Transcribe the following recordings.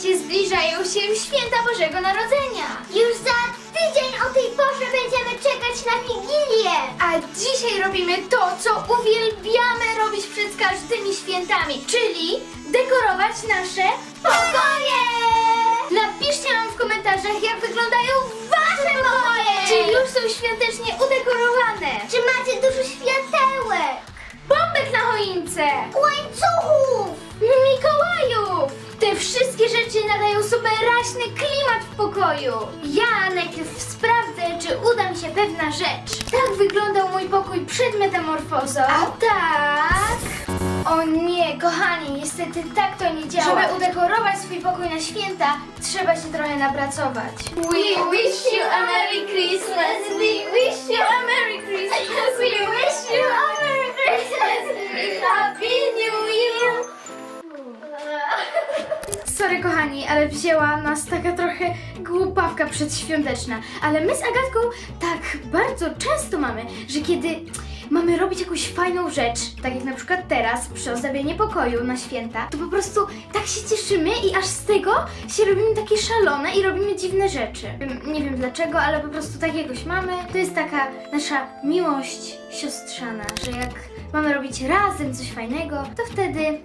zbliżają się święta Bożego Narodzenia. Już za tydzień o tej porze będziemy czekać na Wigilię. A dzisiaj robimy to, co uwielbiamy robić przed każdymi świętami, czyli dekorować nasze pokoje! Napiszcie nam w komentarzach, jak wyglądają wasze pokoje! Czy już są świątecznie udekorowane? Czy macie dużo światełek? Bombek na choince! Łańcuchów! Nadają super raśny klimat w pokoju. Ja najpierw sprawdzę, czy uda mi się pewna rzecz. Tak wyglądał mój pokój przed metamorfozą. A tak... O nie, kochani, niestety tak to nie działa. Żeby udekorować swój pokój na święta, trzeba się trochę napracować. We wish you a Merry Christmas. We wish you a Merry Christmas. We wish you a Merry Christmas. Happy New Sorry kochani, ale wzięła nas taka trochę głupawka przedświąteczna. Ale my z Agatką tak bardzo często mamy, że kiedy mamy robić jakąś fajną rzecz, tak jak na przykład teraz przy ozdabianiu pokoju na święta, to po prostu tak się cieszymy i aż z tego się robimy takie szalone i robimy dziwne rzeczy. Nie wiem dlaczego, ale po prostu tak jakoś mamy. To jest taka nasza miłość siostrzana, że jak mamy robić razem coś fajnego, to wtedy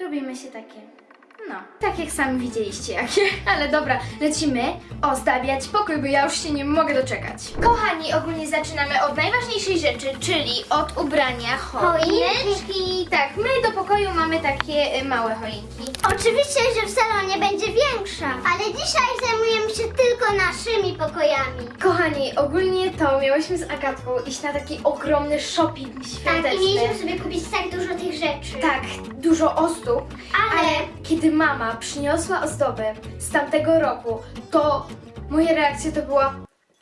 robimy się takie. No, tak jak sami widzieliście jakie. Ale dobra, lecimy ozdabiać pokój, bo ja już się nie mogę doczekać. Kochani, ogólnie zaczynamy od najważniejszej rzeczy, czyli od ubrania choineczki. Tak, my do pokoju mamy takie y, małe choinki. Oczywiście, że w salonie będzie większa, ale dzisiaj zajmujemy się tylko naszymi pokojami. Kochani, ogólnie to miałyśmy z Agatką iść na taki ogromny shopping świąteczny. Tak, i mieliśmy sobie kupić tak dużo tych rzeczy. Tak, dużo ozdób, Ale- ale kiedy mama przyniosła ozdoby z tamtego roku, to moja reakcja to była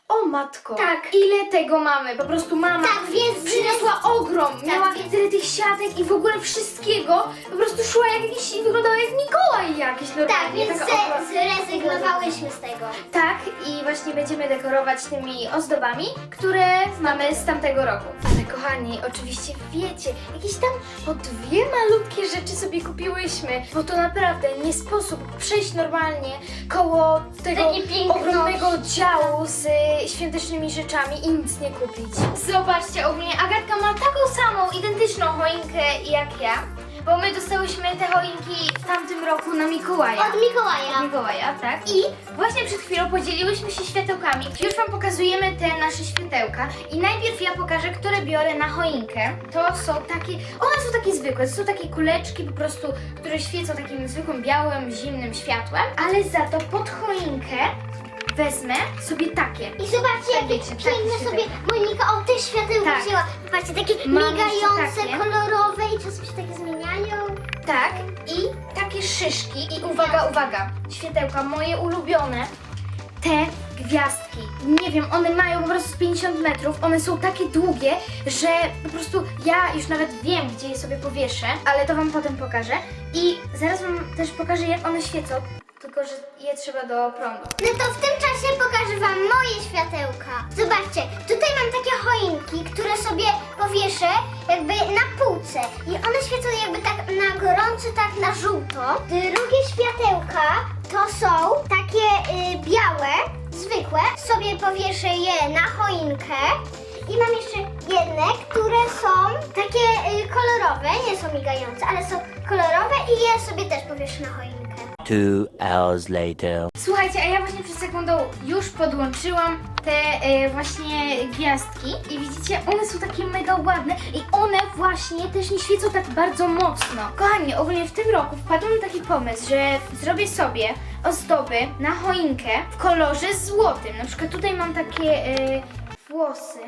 o matko, Tak. ile tego mamy? Po prostu mama Tak, więc- przyniosła siatek i w ogóle wszystkiego, po prostu szła jak jakiś, wyglądała jak Mikołaj jakiś Tak, normalnie. więc taka ze- zrezygnowałyśmy z tego. tak, i właśnie będziemy dekorować tymi ozdobami, które mamy z tamtego roku. Ale kochani, oczywiście wiecie, jakieś tam po dwie malutkie rzeczy sobie kupiłyśmy, bo to naprawdę nie sposób przejść normalnie koło tego piękności. ogromnego działu z y, świątecznymi rzeczami i nic nie kupić. Zobaczcie, ogólnie Agatka ma taką samą, identyczną choinkę jak ja, bo my dostałyśmy te choinki w tamtym roku na Mikołaja. Od Mikołaja. Mikołaja, tak? I właśnie przed chwilą podzieliłyśmy się światełkami. Już Wam pokazujemy te nasze światełka. I najpierw ja pokażę, które biorę na choinkę. To są takie, one są takie zwykłe, to są takie kuleczki po prostu, które świecą takim zwykłym, białym, zimnym światłem. Ale za to pod choinkę wezmę sobie takie. I zobaczcie, Tak, jakie wiecie, takie piękne sobie. Monika o te światełka Tak. wzięła. Zobaczcie, takie Mam migające, takie. kolorowe i czasem się takie zmieniają. Tak, i takie szyszki. I uwaga, uwaga, światełka moje ulubione. Te gwiazdki, nie wiem, one mają po prostu z 50 metrów, one są takie długie, że po prostu ja już nawet wiem, gdzie je sobie powieszę, ale to Wam potem pokażę. I zaraz Wam też pokażę, jak one świecą, tylko że je trzeba do prądu. No to w tym czasie pokażę Wam moje światełka. Zobaczcie, tutaj mam takie choinki, które sobie powieszę jakby na półce. I one świecą jakby tak na gorąco, tak na żółto. Drugie światełka to są takie y, białe, zwykłe. Sobie powieszę je na choinkę. I mam jeszcze jedne, które są takie y, kolorowe, nie są migające, ale są kolorowe i je sobie też powieszę na choinkę. Two hours later. Słuchajcie, a ja właśnie przed sekundą już podłączyłam te e, właśnie gwiazdki i widzicie, one są takie mega ładne i one właśnie też nie świecą tak bardzo mocno. Kochani, ogólnie w tym roku wpadłam na taki pomysł, że zrobię sobie ozdoby na choinkę w kolorze złotym. Na przykład tutaj mam takie e, włosy.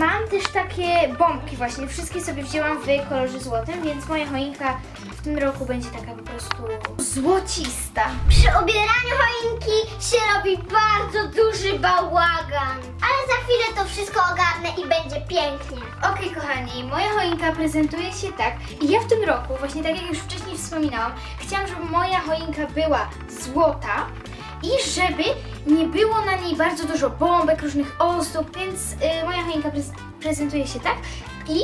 Mam też takie bombki właśnie, wszystkie sobie wzięłam w kolorze złotym, więc moja choinka w tym roku będzie taka po prostu złocista. Przy obieraniu choinki się robi bardzo duży bałagan. Ale za chwilę to wszystko ogarnę i będzie pięknie. Okej kochani, moja choinka prezentuje się tak i ja w tym roku, właśnie tak jak już wcześniej wspominałam, chciałam, żeby moja choinka była złota i żeby nie było na niej bardzo dużo bombek, różnych ozdób, więc y, moja choinka prez- prezentuje się tak i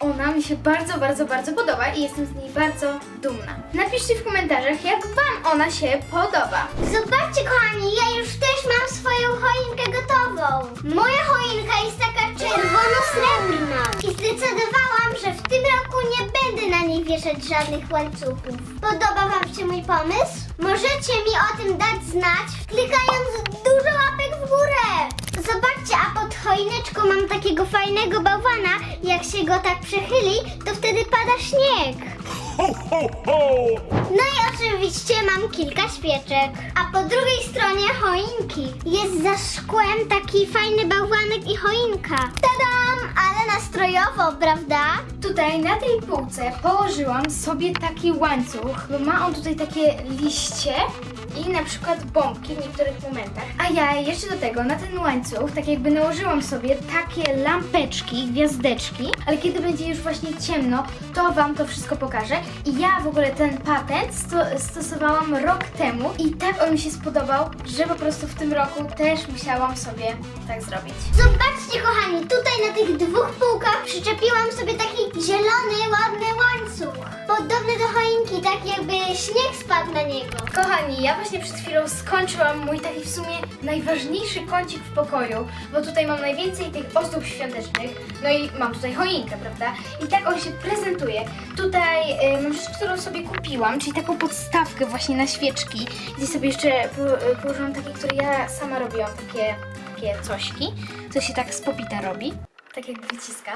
ona mi się bardzo, bardzo, bardzo podoba i jestem z niej bardzo dumna. Napiszcie w komentarzach, jak Wam ona się podoba. Zobaczcie kochani, ja już też mam swoją choinkę gotową. Moja wieszać żadnych łańcuchów. Podoba wam się mój pomysł? Możecie mi o tym dać znać, klikając dużo łapek w górę. Zobaczcie, a pod choineczką mam takiego fajnego bałwana. Jak się go tak przechyli, to wtedy pada śnieg. No i oczywiście mam kilka świeczek. A po drugiej stronie choinki jest za szkłem taki fajny bałwanek i choinka. Tadam! Ale nastrojowo, prawda? Tutaj na tej półce położyłam sobie taki łańcuch, bo ma on tutaj takie liście i na przykład bombki w niektórych momentach. A ja jeszcze do tego na ten łańcuch tak jakby nałożyłam sobie takie lampeczki, gwiazdeczki, ale kiedy będzie już właśnie ciemno, to Wam to wszystko pokażę. I ja w ogóle ten patent sto stosowałam rok temu i tak on mi się spodobał, że po prostu w tym roku też musiałam sobie tak zrobić. Zobaczcie, kochani, tutaj na tych dwóch półkach przyczepiłam sobie taki zielony, ładny łańcuch. Podobny do choinki, tak jakby śnieg spadł na niego. Kochani, ja właśnie przed chwilą skończyłam mój taki w sumie najważniejszy kącik w pokoju, bo tutaj mam najwięcej tych ozdób świątecznych, no i mam tutaj choinkę, prawda? I tak on się prezentuje. Tutaj y, mam rzecz, którą sobie kupiłam, czyli taką podstawkę właśnie na świeczki, gdzie sobie jeszcze y, położyłam takie, które ja sama robiłam, takie, takie cośki, co się tak z popita robi, tak jakby wyciska.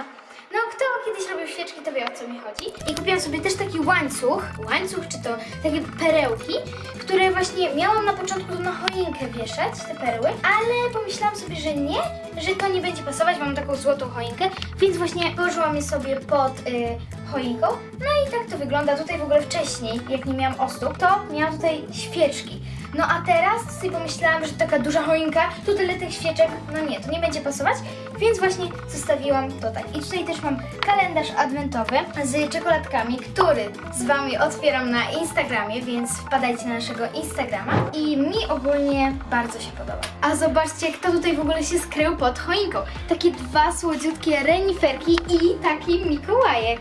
No, kto kiedyś robił świeczki, to wie o co mi chodzi. I kupiłam sobie też taki łańcuch, łańcuch czy to takie perełki, które właśnie miałam na początku na choinkę wieszać, te perły, ale pomyślałam sobie, że nie, że to nie będzie pasować, mam taką złotą choinkę, więc właśnie położyłam je sobie pod y, choinką. No i tak to wygląda. Tutaj w ogóle wcześniej, jak nie miałam ozdób, to miałam tutaj świeczki. No a teraz sobie pomyślałam, że taka duża choinka, tu tyle tych świeczek, no nie, to nie będzie pasować, więc właśnie zostawiłam to tak. I tutaj też mam kalendarz adwentowy z czekoladkami, który z Wami otwieram na Instagramie, więc wpadajcie na naszego Instagrama i mi ogólnie bardzo się podoba. A zobaczcie, kto tutaj w ogóle się skrył pod choinką. Takie dwa słodziutkie reniferki i taki Mikołajek.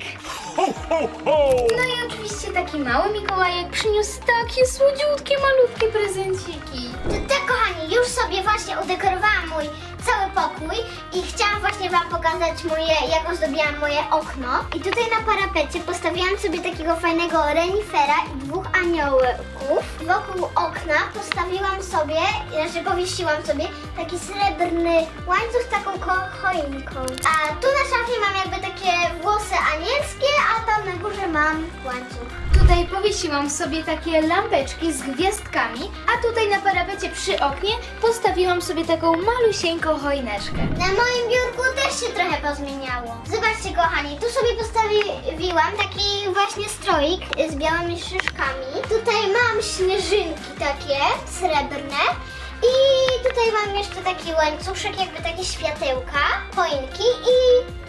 No i oczywiście taki mały Mikołajek przyniósł takie słodziutkie, malutkie prezenciki. To tak, kochani, już sobie właśnie udekorowałam mój cały pokój i chciałam właśnie wam pokazać moje, jak ozdobiłam moje okno. I tutaj na parapecie postawiłam sobie takiego fajnego renifera i dwóch aniołków. Wokół okna postawiłam sobie, znaczy powiesiłam sobie taki srebrny łańcuch z taką choinką. A tu na szafie mam jakby takie włosy anielskie, a tam na górze mam łańcuch. Tutaj powiesiłam sobie takie lampeczki z gwiazdkami, a tutaj na parapecie przy oknie postawiłam sobie taką malusieńką choineczkę. Na moim biurku też się trochę pozmieniało. Zobaczcie kochani, tu sobie postawiłam taki właśnie stroik z białymi szyszkami. Tutaj mam śnieżynki takie srebrne. I tutaj mam jeszcze taki łańcuszek, jakby takie światełka, choinki i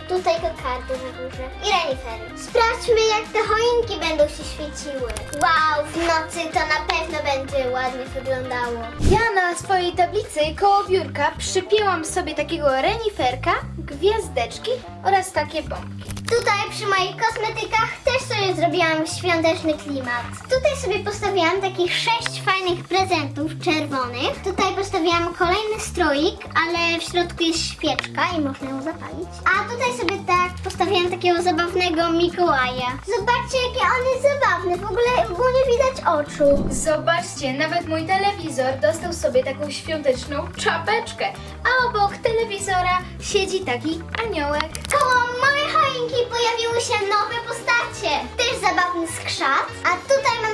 tutaj kokardy na górze i renifery. Sprawdźmy jak te choinki będą się świeciły. Wow, w nocy to na pewno będzie ładnie wyglądało. Ja na swojej tablicy koło biurka przypięłam sobie takiego reniferka, gwiazdeczki oraz takie bombki. Tutaj przy moich kosmetykach też sobie zrobiłam świąteczny klimat. Tutaj sobie postawiłam takich sześć fajnych prezentów czerwonych. Tutaj postawiłam kolejny stroik, ale w środku jest świeczka i można ją zapalić. A tutaj sobie tak postawiłam takiego zabawnego Mikołaja. Zobaczcie jakie on jest zabawny, w ogóle ogólnie widać oczu. Zobaczcie, nawet mój telewizor dostał sobie taką świąteczną czapeczkę, a obok telewizora siedzi taki aniołek. Koło mojej choinki pojawiły się nowe postacie. Też zabawny skrzat. A tutaj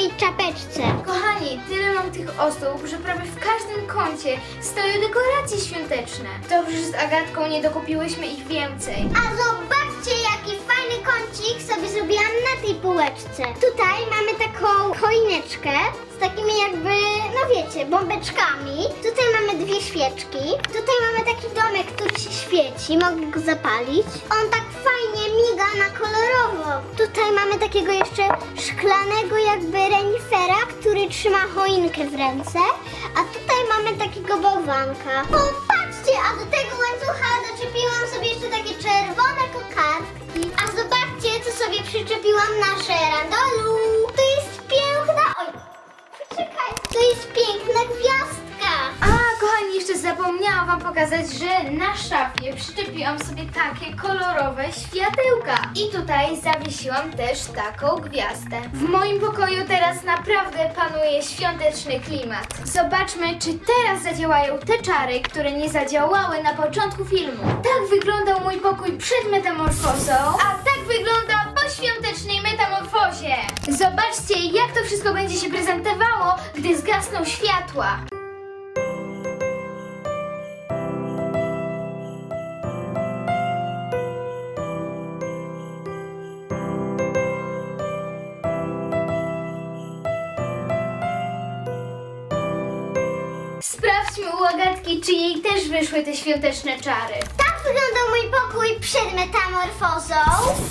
ciepłej czapeczce. Kochani, tyle mam tych ozdób, że prawie w każdym kącie stoją dekoracje świąteczne. Dobrze, że z Agatką nie dokupiłyśmy ich więcej. A zobaczcie, jaki fajny kącik sobie zrobiłam na tej półeczce. Tutaj mamy taką choineczkę z takimi jakby, no wiecie, bombeczkami. Tutaj mamy dwie świeczki. Tutaj mamy taki domek, który się świeci, mogę go zapalić. On tak fajnie miga na kolorowo. Tutaj mamy takiego jeszcze szklanego jakby renifera, który trzyma choinkę w ręce. A tutaj mamy takiego bałwanka. O, patrzcie, a do tego łańcucha doczepiłam sobie jeszcze takie czerwone kokardki. A zobaczcie, co sobie przyczepiłam na żeran. Wam pokazać, że na szafie przyczepiłam sobie takie kolorowe światełka. I tutaj zawiesiłam też taką gwiazdę. W moim pokoju teraz naprawdę panuje świąteczny klimat. Zobaczmy, czy teraz zadziałają te czary, które nie zadziałały na początku filmu. Tak wyglądał mój pokój przed metamorfozą, a tak wygląda po świątecznej metamorfozie. Zobaczcie, jak to wszystko będzie się prezentowało, gdy zgasną światła. Agatki, czy jej też wyszły te świąteczne czary. Tak wyglądał mój pokój przed metamorfozą,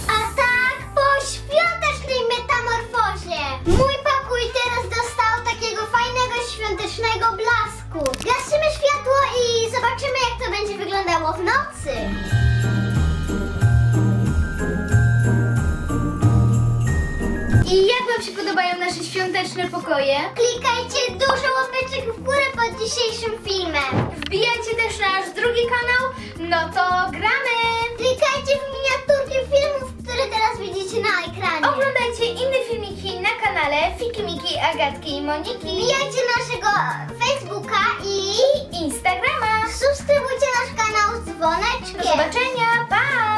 a tak po świątecznej metamorfozie. Mój pokój teraz dostał takiego fajnego świątecznego blasku. Gasimy światło i zobaczymy jak to będzie wyglądało w nocy. I jak Wam się podobają nasze świąteczne pokoje? Klikajcie dużo łapeczek w górę pod dzisiejszym filmem. Wbijajcie też na nasz drugi kanał, no to gramy! Klikajcie w miniaturki filmów, które teraz widzicie na ekranie. Oglądajcie inne filmiki na kanale Fiki Miki, Agatki i Moniki Wbijajcie naszego Facebooka i i Instagrama. subskrybujcie nasz kanał z dzwoneczkiem. Do zobaczenia, pa!